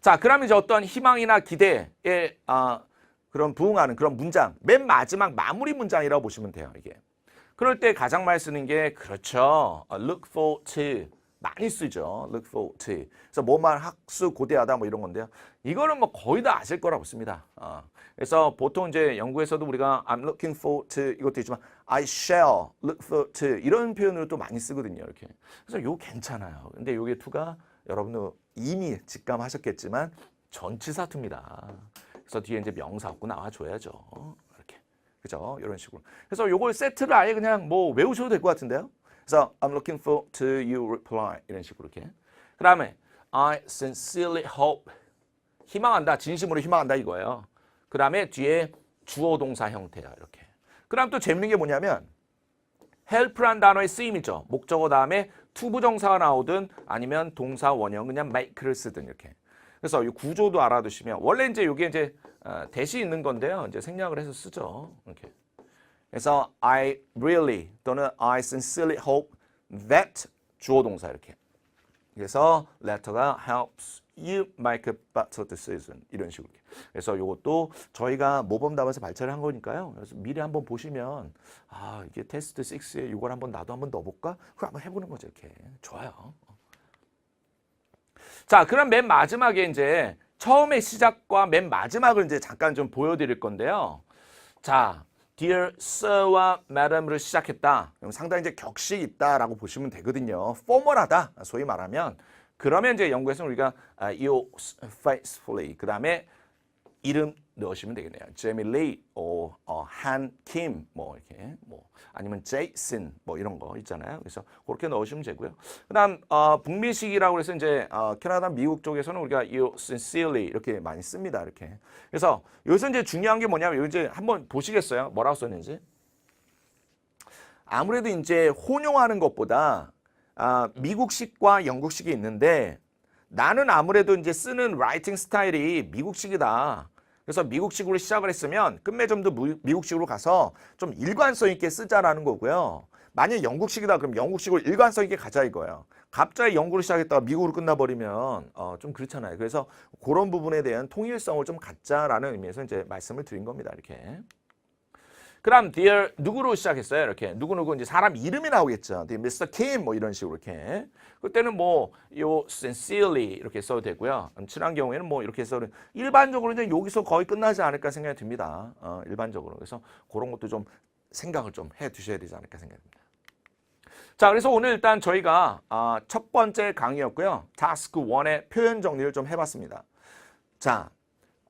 자, 그러면 이제 어떤 희망이나 기대에 아, 그런 부응하는 그런 문장, 맨 마지막 마무리 문장이라고 보시면 돼요, 이게. 그럴 때 가장 많이 쓰는 게 그렇죠. 어, look forward to 많이 쓰죠. look forward to. 그래서 뭐만 학수 고대하다 뭐 이런 건데요. 이거는 뭐 거의 다 아실 거라고 봅니다. 어. 그래서 보통 이제 연구에서도 우리가 I'm looking forward to 이것도 있지만 I shall look forward to 이런 표현으로 또 많이 쓰거든요. 이렇게. 그래서 요 괜찮아요. 근데 요게 투가 여러분도 이미 직감하셨겠지만 전치사 투입니다. 그래서 뒤에 이제 명사 없고 나와줘야죠. 이렇게. 그죠? 이런 식으로. 그래서 요걸 세트를 아예 그냥 뭐 외우셔도 될 것 같은데요. 그래서 I'm looking forward to you reply 이런 식으로 이렇게. 그 다음에 I sincerely hope 희망한다, 진심으로 희망한다 이거예요. 그 다음에 뒤에 주어 동사 형태야 이렇게. 그 다음 또 재밌는 게 뭐냐면 help란 단어의 쓰임이죠. 목적어 다음에 투부정사가 나오든 아니면 동사 원형 그냥 make를 쓰든 이렇게. 그래서 이 구조도 알아두시면 원래 이제 이게 이제 어, 대시 있는 건데요. 이제 생략을 해서 쓰죠. 이렇게. 그래서 I really 또는 I sincerely hope that 주어 동사 이렇게. 그래서 letter가 helps you make better decision 이런 식으로. 그래서 이것도 저희가 모범 답안에서 발췌를 한 거니까요. 그래서 미리 한번 보시면 아 이게 테스트 6에 이걸 한번 나도 한번 넣어볼까? 그걸 한번 해보는 거죠 이렇게. 좋아요. 자, 그럼 맨 마지막에 이제 처음의 시작과 맨 마지막을 이제 잠깐 좀 보여드릴 건데요. 자, Dear Sir와 Madam으로 시작했다. 그럼 상당히 이제 격식 있다라고 보시면 되거든요. 포멀하다. 소위 말하면. 그러면 이제 영국에서는 우리가 아, you faithfully 그 다음에 이름 넣으시면 되겠네요. 제미 어, 한, 킴, 뭐 이렇게, 뭐 아니면 제이슨, 뭐 이런 거 있잖아요. 그래서 그렇게 넣으시면 되고요. 그다음 어, 북미식이라고 해서 이제 어, 캐나다, 미국 쪽에서는 우리가 you sincerely 이렇게 많이 씁니다. 이렇게. 그래서 여기서 이제 중요한 게 뭐냐면 이제 한번 보시겠어요? 뭐라고 썼는지? 아무래도 이제 혼용하는 것보다 아, 미국식과 영국식이 있는데 나는 아무래도 이제 쓰는 라이팅 스타일이 미국식이다. 그래서 미국식으로 시작을 했으면 끝맺음도 무- 미국식으로 가서 좀 일관성 있게 쓰자라는 거고요. 만약 영국식이다 그럼 영국식으로 일관성 있게 가자 이거예요. 갑자기 영국으로 시작했다가 미국으로 끝나버리면 어, 좀 그렇잖아요. 그래서 그런 부분에 대한 통일성을 좀 갖자라는 의미에서 이제 말씀을 드린 겁니다. 이렇게. 그다음 dear 누구로 시작했어요? 이렇게 누구누구 이제 사람 이름이 나오겠죠. dear Mr. Kim 뭐 이런 식으로 이렇게. 그때는 뭐 요 sincerely 이렇게 써도 되고요. 음, 친한 경우에는 뭐 이렇게 써도 일반적으로 이제 여기서 거의 끝나지 않을까 생각이 듭니다. 어, 일반적으로 그래서 그런 것도 좀 생각을 좀 해 두셔야 되지 않을까 생각합니다. 자, 그래서 오늘 일단 저희가 아, 첫 번째 강의였고요. 타스크 1의 표현 정리를 좀 해봤습니다. 자,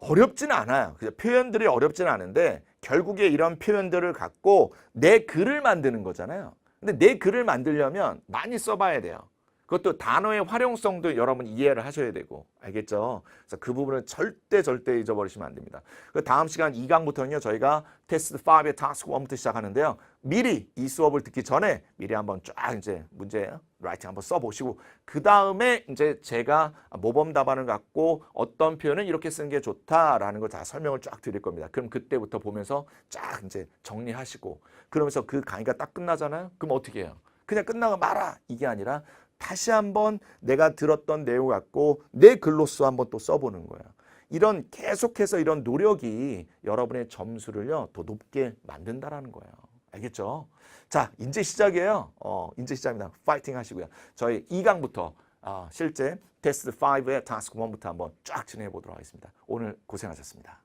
어렵지는 않아요. 표현들이 어렵지는 않은데 결국에 이런 표현들을 갖고 내 글을 만드는 거잖아요. 근데 내 글을 만들려면 많이 써봐야 돼요. 그것도 단어의 활용성도 여러분 이해를 하셔야 되고 알겠죠? 그래서 그 부분은 절대 절대 잊어버리시면 안 됩니다. 그 다음 시간 2강부터는요 저희가 테스트 5의 타스크 1부터 시작하는데요. 미리 이 수업을 듣기 전에 미리 한번 쫙 이제 문제 라이팅 한번 써보시고 그 다음에 이제 제가 모범 답안을 갖고 어떤 표현은 이렇게 쓰는 게 좋다라는 걸 다 설명을 쫙 드릴 겁니다. 그럼 그때부터 보면서 쫙 이제 정리하시고 그러면서 그 강의가 딱 끝나잖아요. 그럼 어떻게 해요? 그냥 끝나고 말아 이게 아니라 다시 한번 내가 들었던 내용 갖고 내 글로써 한번 또 써보는 거예요. 이런 계속해서 이런 노력이 여러분의 점수를요 더 높게 만든다라는 거예요. 알겠죠? 자, 이제 시작이에요. 어, 이제 시작입니다. 파이팅 하시고요. 저희 2강부터 어, 실제 테스트 5의 타스크 1부터 한번 쫙 진행해 보도록 하겠습니다. 오늘 고생하셨습니다.